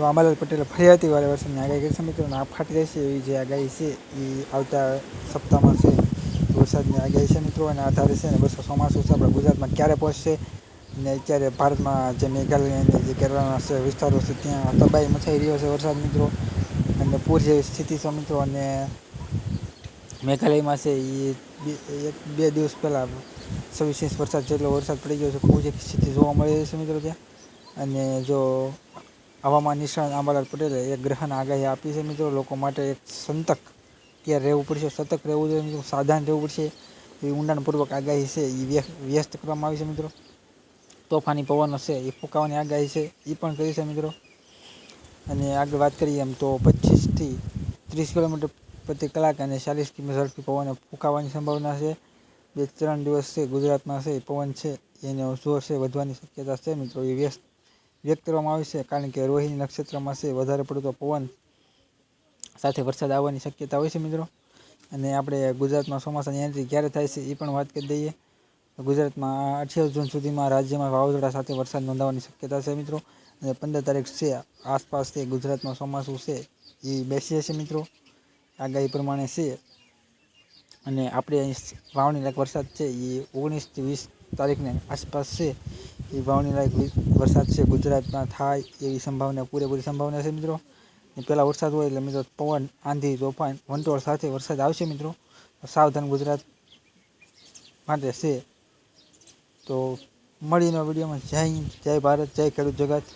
તો આંબાલાલ પટેલ ફરિયાદી વારે વર્ષની આગાહી કરી છે. મિત્રો આ ફાટી રહેશે એવી જે આગાહી છે, એ આવતા સપ્તાહમાં છે. વરસાદની આગાહી છે મિત્રો, અને આધારે છે અને બસો ચોમાસું છે. આપણા ગુજરાતમાં ક્યારે પહોંચશે? ને અત્યારે ભારતમાં જે મેઘાલયની જે કેરળના વિસ્તારો છે, ત્યાં તબાહી મચાઈ રહ્યો છે વરસાદ, મિત્રો. અને પૂર જેવી સ્થિતિ છે, મિત્રો. અને મેઘાલયમાં છે એ એક, બે દિવસ પહેલાં સવિશેષ વરસાદ જેટલો વરસાદ પડી ગયો છે, ખૂબ જ સ્થિતિ જોવા મળી રહી છે, મિત્રો, ત્યાં. અને જો હવામાન નિષ્ણાત આંબાલાલ પટેલે એક ગ્રહણ આગાહી આપી છે મિત્રો. લોકો માટે એક સંતક ક્યારે રહેવું પડશે? સતર્ક રહેવું જોઈએ મિત્રો? સાવધાન રહેવું પડશે? એ ઊંડાણપૂર્વક આગાહી છે. એ વ્યસ્ત કરવામાં આવી છે મિત્રો. તોફાની પવનો છે એ ફૂંકાવાની આગાહી છે. એ પણ કરી છે મિત્રો. અને આગળ વાત કરીએ એમ તો પચીસથી ત્રીસ કિલોમીટર પ્રતિ કલાક અને ચાલીસ કિમી ઝડપી પવન ફૂંકાવાની સંભાવના છે. બે ત્રણ દિવસ છે, ગુજરાતમાં છે એ પવન છે. એનો જોર છે, વધવાની શક્યતા છે મિત્રો. એ વ્યસ્ત વ્યક્ત કરવામાં આવે છે, કારણ કે રોહિણી નક્ષત્રમાં છે, વધારે પડતો પવન સાથે વરસાદ આવવાની શક્યતા હોય છે મિત્રો. અને આપણે ગુજરાતમાં ચોમાસાની એન્ટ્રી ક્યારે થાય છે એ પણ વાત કરી દઈએ. ગુજરાતમાં અઠ્યાવીસ જૂન સુધીમાં રાજ્યમાં વાવાઝોડા સાથે વરસાદ નોંધાવાની શક્યતા છે મિત્રો. અને પંદર તારીખ છે, આસપાસ છે ગુજરાતમાં ચોમાસું છે, એ બેસી જશે મિત્રો. આગાહી પ્રમાણે છે. અને આપણે અહીં વાવણી લાયક વરસાદ છે, એ ઓગણીસથી વીસ તારીખને આસપાસ છે. એ વાવણી લાયક વરસાદ છે ગુજરાતમાં થાય એવી સંભાવના, પૂરેપૂરી સંભાવના છે મિત્રો. પહેલાં વરસાદ હોય એટલે મિત્રો પવન, આંધી, તોફાન, વંટોળ સાથે વરસાદ આવશે મિત્રો. સાવધાન ગુજરાત માટે છે. તો મળીને વિડીયોમાં. જય હિન્દ, જય ભારત, જય ખેડૂત જગત.